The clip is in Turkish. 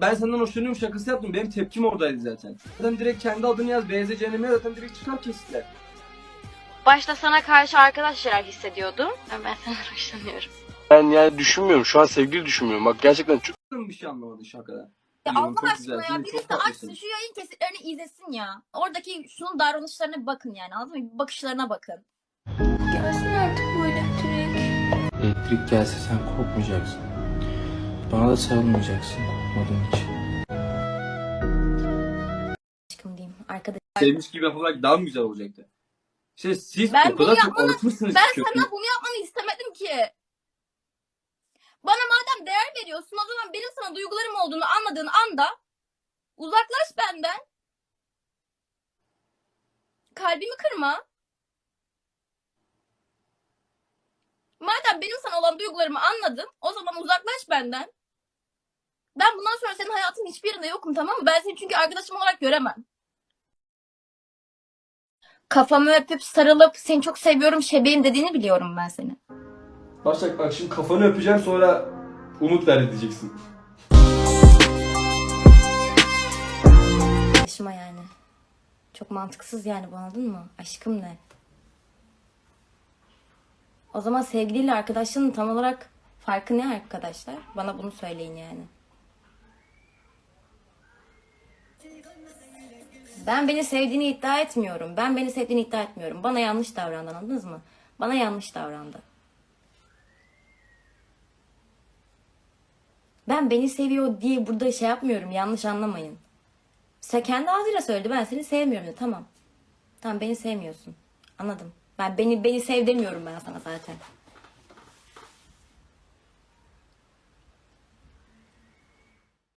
ben senden hoşlanıyorum şakası yaptım. Benim tepkim oradaydı zaten. Zaten direkt kendi adını yaz. BZ Cenem'e zaten direkt çıkar kesitler. Başta sana karşı arkadaşlar hissediyordum. Ama ben senden hoşlanıyorum. Ben yani düşünmüyorum. Şu an sevgili düşünmüyorum. Bak gerçekten çok Bir şey anlamadın şakada. Ya Allah çok aşkına ya çok birisi de tatlısın. açsın şu yayın kesitlerini izlesin ya. Oradaki şunun davranışlarına bir bakın yani anladın mı? Bakışlarına bakın. Gelsin artık bu elektrik. Elektrik gelse sen korkmayacaksın. Bana da sarılmayacaksın korkmadığın için. Aşkım diyeyim arkadaş. Sevmiş gibi yaparak daha mı güzel olacaktı? İşte siz Ben o bunu kadar çok alışmışsınız Ben ki bunu yapmanı istemedim ki. Bana madem değer veriyorsun o zaman benim sana duygularım olduğunu anladığın anda uzaklaş benden. Kalbimi kırma. Madem benim sana olan duygularımı anladın o zaman uzaklaş benden. Ben bundan sonra senin hayatın hiçbir yerinde yokum tamam mı? Ben seni çünkü arkadaşım olarak göremem. Kafamı öpüp sarılıp seni çok seviyorum şebeğim dediğini biliyorum ben seni. Başak bak şimdi kafanı öpeceğim sonra umut ver edeceksin. Yaşıma yani. Çok mantıksız yani bu anladın mı? Aşkım ne? O zaman sevgiliyle arkadaşlığın tam olarak farkı ne arkadaşlar? Bana bunu söyleyin yani. Ben beni sevdiğini iddia etmiyorum. Ben beni sevdiğini iddia etmiyorum. Bana yanlış davrandı anladınız mı? Bana yanlış davrandı. Ben beni seviyor diye burada şey yapmıyorum. Yanlış anlamayın. Sen kendi ağzıyla söyledi ben seni sevmiyorum dedi. Tamam. Tamam beni sevmiyorsun. Anladım. Ben beni beni sev demiyorum ben sana zaten.